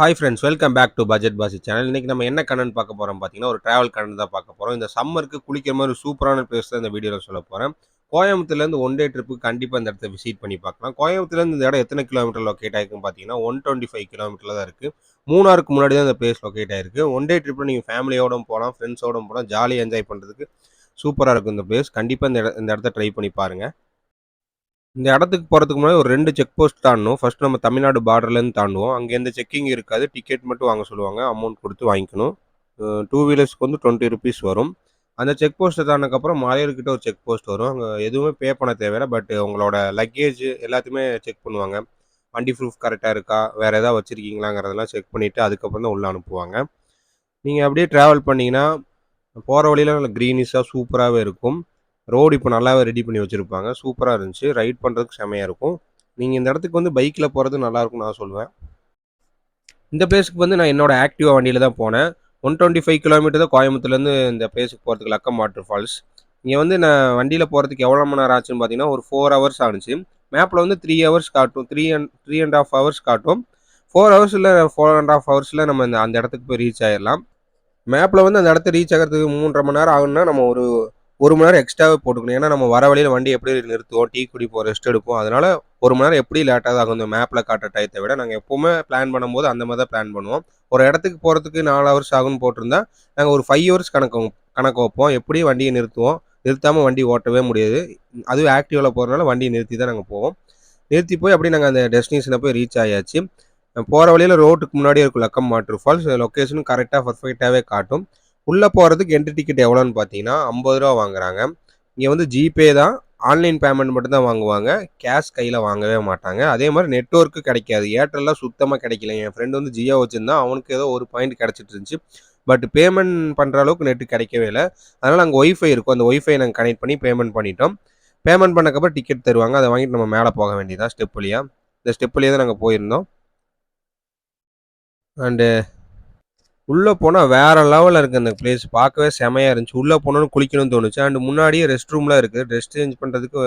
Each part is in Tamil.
Hi friends welcome back to budget பாசி சேனல் இன்றைக்கி நம்ம என்ன கண்ணன் பார்க்க போகிறோம் பார்த்தீங்கன்னா ஒரு ட்ராவல் கண்ணன் தான் பார்க்க போகிறோம் இந்த சம்மருக்கு குளிக்கிற மாதிரி சூப்பரான பிளேஸ் தான் இந்த வீடியோவில் சொல்ல போகிறேன் கோயம்புத்தூர்லேருந்து ஒன் டே ட்ரிப்புக்கு கண்டிப்பாக இந்த இடத்த விசிட் பண்ணி பார்க்கலாம். கோயம்புத்தூர்லேருந்து இந்த இடம் எத்தனை கிலோமீட்டர் லொக்கேட் ஆகிருக்கும் பார்த்தீங்கன்னா ஒன் டுவெண்ட்டி ஃபைவ் கிலோமீட்டரில் தான் இருக்குது மூணாருக்கு முன்னாடி தான் இந்த பிளேஸ் லொக்கேட் ஆயிருக்கு. ஒன் டே ட்ரிப்பில் நீங்கள் ஃபேமிலியோடும் போகலாம் ஃப்ரெண்ட்ஸோடும் போகலாம் ஜாலியாக என்ஜாய் பண்ணுறதுக்கு சூப்பராக இருக்கும் இந்த பிளேஸ் கண்டிப்பாக இந்த இட இந்த இடத்த ட்ரை பண்ணி பாருங்கள் இந்த இடத்துக்கு போகிறதுக்கு முன்னாடி ஒரு ரெண்டு செக் போஸ்ட் தாண்டணும். ஃபர்ஸ்ட் நம்ம தமிழ்நாடு பார்டர்லேருந்து தாண்டுவோம். அங்கே எந்த செக்கிங் இருக்காது. டிக்கெட் மட்டும் வாங்க சொல்லுவாங்க. அமௌண்ட் கொடுத்து வாங்கிக்கணும். டூ வீலர்ஸ்க்கு வந்து டுவெண்ட்டி ருபீஸ் வரும். அந்த செக் போஸ்ட்டை தானதுக்கப்புறம் மாலையூர்கிட்ட ஒரு செக் போஸ்ட் வரும். அங்கே எதுவுமே பே பண்ண தேவையில்ல. பட் உங்களோட லக்கேஜ் எல்லாத்தையுமே செக் பண்ணுவாங்க. வண்டி ப்ரூஃப் கரெக்டாக இருக்கா? வேறு எதாவது வச்சுருக்கீங்களாங்கிறதெல்லாம் செக் பண்ணிவிட்டு அதுக்கப்புறம் தான் உள்ளே அனுப்புவாங்க. நீங்கள் அப்படியே ட்ராவல் பண்ணிங்கன்னா போகிற வழியில் நல்ல க்ரீனிஷாக சூப்பராகவே இருக்கும். ரோடு இப்போ நல்லாவே ரெடி பண்ணி வச்சுருப்பாங்க. சூப்பராக இருந்துச்சு. ரைட் பண்ணுறதுக்கு செமையாக இருக்கும். நீங்கள் இந்த இடத்துக்கு வந்து பைக்கில் போகிறது நல்லாயிருக்கும் நான் சொல்லுவேன் இந்த பிளேஸுக்கு வந்து நான் என்னோடய ஆக்டிவா வண்டியில் தான் போனேன். ஒன் டுவெண்ட்டி ஃபைவ் கிலோமீட்டர் தான் கோயம்புத்தூர்லேருந்து இந்த பிளேஸுக்கு போகிறதுக்கு லக்கம் வாட்டர் ஃபால்ஸ் இங்கே வந்து நான் வண்டியில் போகிறதுக்கு எவ்வளோ மணி நேரம் ஆச்சுன்னு பார்த்தீங்கன்னா ஒரு ஃபோர் ஹவர்ஸ் ஆனிச்சு. மேப்பில் வந்து த்ரீ ஹவர்ஸ் காட்டும். Three and three and half hours காட்டும். ஃபோர் ஹவர்ஸில் ஃபோர் அண்ட் ஆஃப் ஹவர்ஸில் நம்ம இந்த அந்த இடத்துக்கு போய் ரீச் ஆகிடலாம் மேப்பில் வந்து அந்த இடத்த ரீச் ஆகிறதுக்கு மூன்றரை மணி நேரம் ஆகுன்னா நம்ம ஒரு ஒரு மணி நேரம் எக்ஸ்ட்ராவே போட்டுக்கணும். ஏன்னா நம்ம வர வழியில் வண்டி எப்படி நிறுத்துவோம் டீ குடிப்போம் ரெஸ்ட் எடுப்போம். அதனால் ஒரு மணி நேரம் எப்படி லேட்டாக ஆகும் இந்த மேப்பில் காட்டுற டயத்தை விட நாங்கள் எப்போவுமே பிளான் பண்ணும்போது அந்த மாதிரி தான் பிளான் பண்ணுவோம். ஒரு இடத்துக்கு போகிறதுக்கு நாலு ஹவர்ஸ் ஆகும்னு போட்டிருந்தா நாங்கள் ஒரு ஃபைவ் ஹவர்ஸ் கணக்கு கணக்கு வைப்போம். எப்படி வண்டியை நிறுத்துவோம்? நிறுத்தாமல் வண்டி ஓட்டவே முடியாது. அதுவும் ஆக்டிவில் போகிறனால வண்டியை நிறுத்தி தான் நாங்கள் போவோம். நிறுத்தி போய் அப்படியே நாங்கள் அந்த டெஸ்டினேஷனை போய் ரீச் ஆயாச்சு. போகிற வழியில் ரோட்டுக்கு முன்னாடி இருக்கும் லக்கம் வாட்டர் ஃபால்ஸ் லொக்கேஷனும் கரெக்டாக பர்ஃபெக்டாகவே காட்டும். உள்ளே போகிறதுக்கு என்ட்ரி டிக்கெட் எவ்வளோன்னு பார்த்தீங்கன்னா ஐம்பது ரூபா வாங்குறாங்க. இங்கே வந்து ஜிபே தான். ஆன்லைன் பேமெண்ட் மட்டும்தான் வாங்குவாங்க. கேஷ் கையில் வாங்கவே மாட்டாங்க. அதே மாதிரி நெட்ஒர்க்கு கிடைக்காது. ஏர்டெல்லாம் சுத்தமாக கிடைக்கல. என் ஃப்ரெண்டு வந்து ஜியோ வச்சுருந்தான் அவனுக்கு ஏதோ ஒரு பாயிண்ட் கிடச்சிட்டு இருந்துச்சு. பட் பேமெண்ட் பண்ணுற அளவுக்கு நெட்டு கிடைக்கவே இல்லை. அதனால் அங்கே ஒய்ஃபை இருக்கும். அந்த ஒய்ஃபை நாங்கள் கனெக்ட் பண்ணி பேமெண்ட் பண்ணிட்டோம். பேமெண்ட் பண்ணக்கப்புறம் டிக்கெட் தருவாங்க. அதை வாங்கிட்டு நம்ம மேலே போக வேண்டியதான் ஸ்டெப் வழியாக இந்த ஸ்டெப் வழியாக தான் நாங்கள் போயிருந்தோம். அண்டு உள்ளே போனால் வேறு லெவலில் இருக்குது அந்த பிளேஸ் பார்க்கவே செமையாக இருந்துச்சு. உள்ளே போனோன்னு குளிக்கணும்னு தோணுச்சு. அண்ட் முன்னாடியே ரெஸ்ட் ரூம்லாம் இருக்குது. ரெஸ்ட் சேஞ்ச் பண்ணுறதுக்கு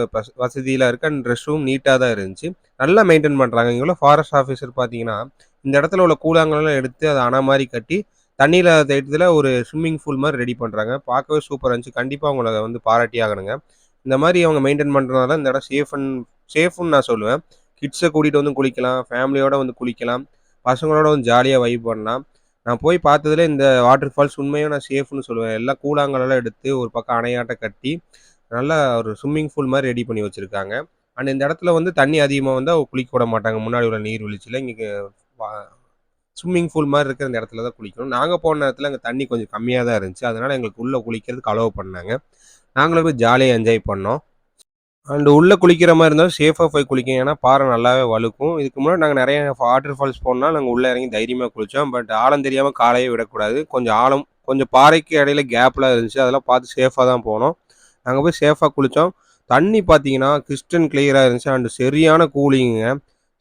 வசதியெலாம் இருக்குது அண்ட் ரெஸ்ட் ரூம் நீட்டாக தான் இருந்துச்சு. நல்லா மெயின்டைன் பண்ணுறாங்க இங்கே உள்ள ஃபாரஸ்ட் ஆஃபீஸர் பார்த்தீங்கன்னா இந்த இடத்துல உள்ள கூழாங்கலாம் எடுத்து அதை அணை மாதிரி கட்டி தண்ணியில் தேட்டத்தில் ஒரு ஸ்விம்மிங் பூல் மாதிரி ரெடி பண்ணுறாங்க பார்க்கவே சூப்பராக இருந்துச்சு. கண்டிப்பாக அவங்கள வந்து பாராட்டி ஆகணுங்க. இந்த மாதிரி அவங்க மெயின்டைன் பண்ணுறதுனால இந்த இடம் சேஃப் அண்ட் சேஃப்னு நான் சொல்லுவேன். கிட்ஸை கூட்டிகிட்டு வந்து குளிக்கலாம். ஃபேமிலியோடு வந்து குளிக்கலாம். பசங்களோட வந்து ஜாலியாக வைப் பண்ணலாம். நான் போய் பார்த்ததுல இந்த வாட்டர் ஃபால்ஸ் உண்மையும் நான் சேஃப்னு சொல்லுவேன். எல்லாம் கூழாங்கலெல்லாம் எடுத்து ஒரு பக்கம் அணையாட்ட கட்டி நல்லா ஒரு ஸ்விம்மிங் பூல் மாதிரி ரெடி பண்ணி வச்சுருக்காங்க. அண்ட் இந்த இடத்துல வந்து தண்ணி அதிகமாக வந்தால் குளிக்க விட மாட்டாங்க. முன்னாடி உள்ள நீர்வீழ்ச்சியில் இங்கே ஸ்விம்மிங் பூல் மாதிரி இருக்கிற இந்த இடத்துல தான் குளிக்கணும். நாங்கள் போன நேரத்தில் அங்கே தண்ணி கொஞ்சம் கம்மியாக தான் இருந்துச்சு. அதனால் எங்களுக்கு உள்ளே குளிக்கிறதுக்கு அலோவ் பண்ணாங்க. நாங்களும் போய் ஜாலியாக என்ஜாய் பண்ணோம். அண்டு உள்ளே குளிக்கிற மாதிரி இருந்தாலும் சேஃபாக போய் குளிக்கும் ஏன்னா பாறை நல்லாவே வழுக்கும். இதுக்கு முன்னாடி நாங்கள் நிறைய வாட்டர் ஃபால்ஸ் போனால் நாங்கள் உள்ளே இறங்கி தைரியமாக குளித்தோம் பட் ஆழம் தெரியாமல் காலையே விடக்கூடாது. கொஞ்சம் ஆழம் கொஞ்சம் பாறைக்கு இடையில கேப்லாம் இருந்துச்சு. அதெல்லாம் பார்த்து சேஃபாக தான் போனோம். நாங்கள் போய் சேஃபாக குளித்தோம் தண்ணி பார்த்தீங்கன்னா கிறிஸ்டன் கிளியராக இருந்துச்சு. அண்டு சரியான கூலிங்குங்க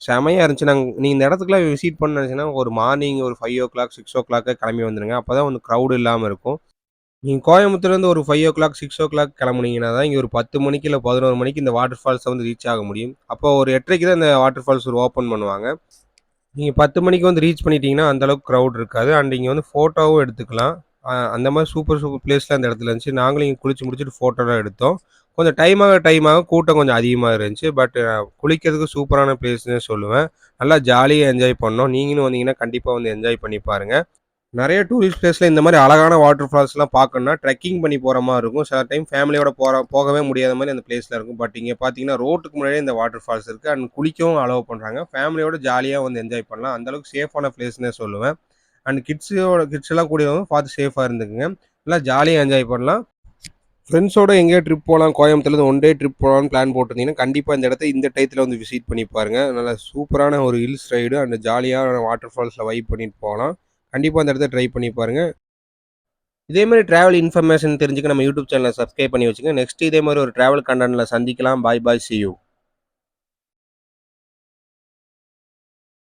செமையாக இருந்துச்சு. நாங்கள் நீங்கள் இந்த இடத்துக்குலாம் விசிட் பண்ண நினச்சிங்கன்னா ஒரு மார்னிங் ஒரு ஃபைவ் ஓ கிளாக் சிக்ஸ் ஓ கிளாக்கே கிளம்பி வந்துடுங்க அப்போ தான் வந்து க்ரௌடு இல்லாமல் இருக்கும். நீங்கள் கோயம்புத்தூர்லேருந்து ஒரு five o'clock six o'clock கிளம்புனீங்கன்னா தான் இங்கே ஒரு பத்து மணிக்கு இல்லை பதினோரு மணிக்கு இந்த வாட்டர் ஃபால்ஸை வந்து ரீச் ஆக முடியும். அப்போ ஒரு எட்டரைக்கு தான் இந்த வாட்டர் ஃபால்ஸ் ஒரு ஓப்பன் பண்ணுவாங்க. நீங்கள் பத்து மணிக்கு வந்து ரீச் பண்ணிட்டீங்கன்னா அந்தளவுக்கு க்ரௌட் இருக்காது. அண்ட் இங்கே வந்து ஃபோட்டோவும் எடுத்துக்கலாம். அந்த மாதிரி சூப்பர் சூப்பர் பிளேஸ்லாம் அந்த இடத்துல இருந்துச்சு. நாங்களும் இங்கே குளிச்சு முடிச்சுட்டு ஃபோட்டோலாம் எடுத்தோம். கொஞ்சம் டைமாக டைமாக கூட்டம் கொஞ்சம் அதிகமாக இருந்துச்சு. பட் குளிக்கிறதுக்கு சூப்பரான பிளேஸ்னு சொல்லுவேன். நல்லா ஜாலியாக என்ஜாய் பண்ணோம். நீங்களும் வந்தீங்கன்னா கண்டிப்பாக வந்து என்ஜாய் பண்ணி பாருங்கள் நிறைய டூரிஸ்ட் பிளேஸில் இந்த மாதிரி அழகான வாட்டர் ஃபால்ஸ்லாம் பார்க்கணுன்னா ட்ரெக்கிங் பண்ணி போகிற மாதிரி இருக்கும். சில டைம் ஃபேமிலியோட போகிற போகவே முடியாத மாதிரி அந்த பிளேஸில் இருக்கும். பட் இங்கே பார்த்தீங்கன்னா ரோட்டுக்கு முன்னாடியே இந்த வாட்டர் ஃபால்ஸ் இருக்குது அண்ட் குளிக்கவும் அலோவ் பண்ணுறாங்க ஃபேமிலியோட ஜாலியாக வந்து என்ஜாய் பண்ணலாம். அந்தளவுக்கு சேஃபான பிளேஸ்னே சொல்லுவேன். அண்ட் கிட்ஸோட கிட்ஸ் எல்லாம் கூடிய பார்த்து சேஃபாக இருந்துக்குங்க. நல்லா ஜாலியாக என்ஜாய் பண்ணலாம். ஃப்ரெண்ட்ஸோட எங்கேயோ ட்ரிப் போகலாம். கோயம்புத்தூர்லேருந்து ஒன் டே ட்ரிப் போகலான்னு பிளான் போட்டிருந்தீங்கன்னா கண்டிப்பாக இந்த இடத்த இந்த டயத்தில் வந்து விசிட் பண்ணி பாருங்கள் நல்லா சூப்பரான ஒரு ஹில்ஸ் ரைடு அண்ட் ஜாலியாக வாட்டர் ஃபால்ஸில் வைப் பண்ணிட்டு போகலாம். கண்டிப்பாக அந்த இடத்த ட்ரை பண்ணி பாருங்கள் இதே மாதிரி ட்ராவல் இன்ஃபர்மேஷன் தெரிஞ்சுக்க நம்ம யூடியூப் சேனலை சப்ஸ்கிரைப் பண்ணி வச்சுங்க நெக்ஸ்ட் இதே மாதிரி ஒரு ட்ராவல் கண்டனில் சந்திக்கலாம். பாய் பாய் சி யூ